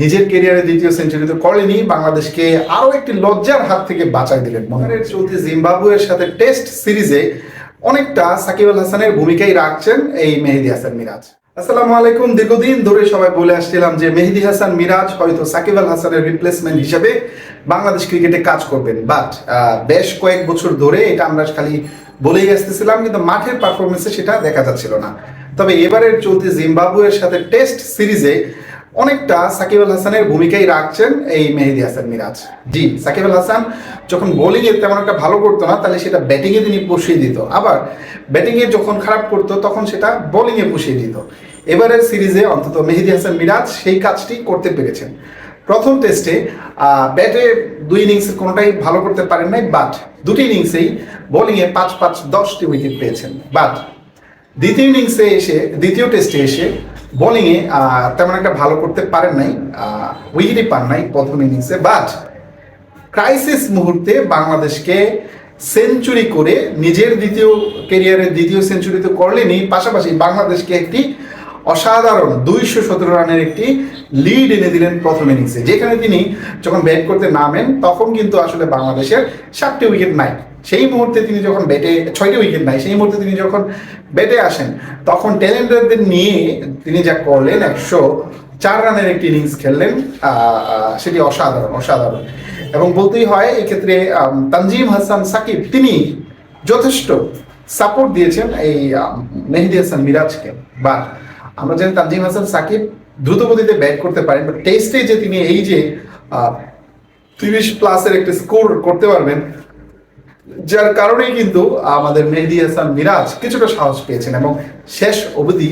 নিজের কেরিয়ারে দ্বিতীয় সেঞ্চুরি তো করেনি, বাংলাদেশকে আরও একটি লজ্জার হাত থেকে বাঁচাই দিলেন মনের চলতি জিম্বাবুয়ের সাথে টেস্ট সিরিজে অনেকটা সাকিব আল হাসানের ভূমিকাই রাখছেন এই মেহেদি হাসান মিরাজ। আসসালামু আলাইকুম, দীর্ঘদিন ধরে সবাই বলে আসছিলাম যে মেহেদি হাসান মিরাজ হয়তো সাকিব আল হাসানের রিপ্লেসমেন্ট হিসেবে বাংলাদেশ ক্রিকেটে কাজ করবেন। বাট বেশ কয়েক বছর ধরে এটা আমরা খালি বলেই আসতেছিলাম, কিন্তু মাঠের পারফরমেন্সে সেটা দেখা যাচ্ছিল না। তবে এবারের চলতি জিম্বাবুয়ের সাথে টেস্ট সিরিজে অনেকটা সাকিব আল হাসানের ভূমিকাই রাখছেন এই মেহেদি হাসান মিরাজ। জি, সাকিব আল হাসান যখন বোলিং এ তেমন একটা ভালো করতো না, তাহলে সেটা ব্যাটিং এ তিনি পুষিয়ে দিত। আবার ব্যাটিং এ যখন খারাপ করতো, তখন সেটা বোলিং এ পুষিয়ে দিত। এবারের সিরিজে অন্তত মেহেদি হাসান মিরাজ সেই কাজটি করতে পেরেছেন। প্রথম টেস্টে ব্যাটে দুই ইনিংসের কোনোটাই ভালো করতে পারেন নাই বাট দুটি ইনিংসেই বোলিংয়ে পাঁচ পাঁচ দশটি উইকেট পেয়েছেন। বাট দ্বিতীয় ইনিংসে এসে, দ্বিতীয় টেস্টে এসে বোলিংয়ে তেমন একটা ভালো করতে পারেন নাই উইকেটই পান নাই প্রথম ইনিংসে বাট ক্রাইসিস মুহূর্তে বাংলাদেশকে সেঞ্চুরি করে নিজের দ্বিতীয় কেরিয়ারের দ্বিতীয় সেঞ্চুরি তো করলেনই পাশাপাশি বাংলাদেশকে একটি অসাধারণ দুইশো সতেরো রানের একটি লিড এনে দিলেন প্রথম ইনিংসে যেখানে তিনি যখন ব্যাট করতে নামেন, তখন কিন্তু আসলে বাংলাদেশের সাতটি উইকেট নাই। সেই মুহূর্তে তিনি যখন ব্যাটে ছয়টি উইকেট নাই, সেই মুহূর্তে তিনি যখন ব্যাটে আসেন, তখন ট্যালেন্টারদের নিয়ে তিনি যা করলেন, একশো চার রানের একটি ইনিংস খেললেন সেটি অসাধারণ অসাধারণ। এবং বলতেই হয়, এক্ষেত্রে তানজিম হাসান সাকিব, তিনি যথেষ্ট সাপোর্ট দিয়েছেন এই মেহেদি হাসান মিরাজকে। বা আমরা জানি তানজিম হাসান, সাকিব দ্রুতগতিতে ব্যাট করতে পারেন বাট টেস্টে যে তিনি এই যে তিরিশ প্লাসের একটা স্কোর করতে পারবেন, যার কারণেই কিন্তু আমাদের মেহেদি হাসান মিরাজ কিছুটা সাহস পেয়েছেন এবং শেষ অবধি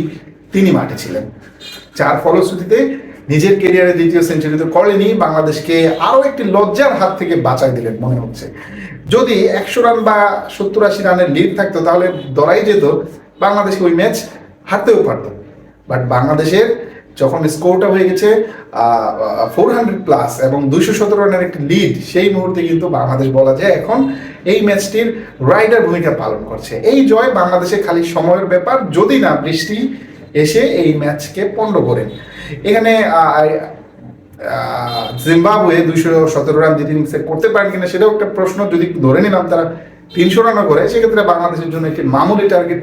তিনি মাঠে ছিলেন। যার ফলশ্রুতিতে নিজের কেরিয়ারে দ্বিতীয় সেঞ্চুরি তো করেনি, বাংলাদেশকে আরও একটি লজ্জার হাত থেকে বাঁচাই দিলেন মনে হচ্ছে। যদি একশো রান বা সত্তর আশি রানের লিড থাকতো, তাহলে ধরাই যেত বাংলাদেশকে ওই ম্যাচ হারতেও পারত। বাট বাংলাদেশের যখন স্কোরটা হয়ে গেছে ফোর হান্ড্রেড প্লাস এবং দুইশো সতেরো রানের একটি লিড সেই মুহূর্তে কিন্তু বাংলাদেশ বলা যায় এখন এই ম্যাচটির রাইডার ভূমিকা পালন করছে। এই জয় বাংলাদেশে খালি সময়ের ব্যাপার, যদি না বৃষ্টি এসে এই ম্যাচকে পণ্ড করেন। এখানে জিম্বাবুয়ে দুইশো সতেরো রান দ্বিতীয় ইনিংসে করতে পারেন কিনা সেটাও একটা প্রশ্ন, যদি ধরে নিলাম তারা তিনশো রানও করে, সেক্ষেত্রে বাংলাদেশের জন্য একটি মামুলি টার্গেট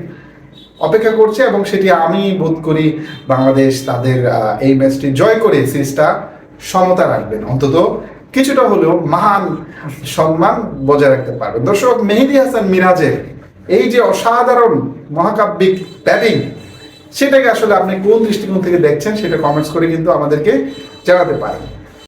অপেক্ষা করছে এবং সেটি আমি বোধ করি বাংলাদেশ তাদের এই ম্যাচটি জয় করে সিরিজটা সমতা রাখবেন। অন্তত কিছুটা হলেও মহান সম্মান বজায় রাখতে পারবেন। দর্শক, মেহেদি হাসান মিরাজের এই যে অসাধারণ মহাকাব্যিক ব্যাটিং সেটাকে আসলে আপনি কোন দৃষ্টিকোণ থেকে দেখছেন সেটা কমেন্টস করে কিন্তু আমাদেরকে জানাতে পারেন।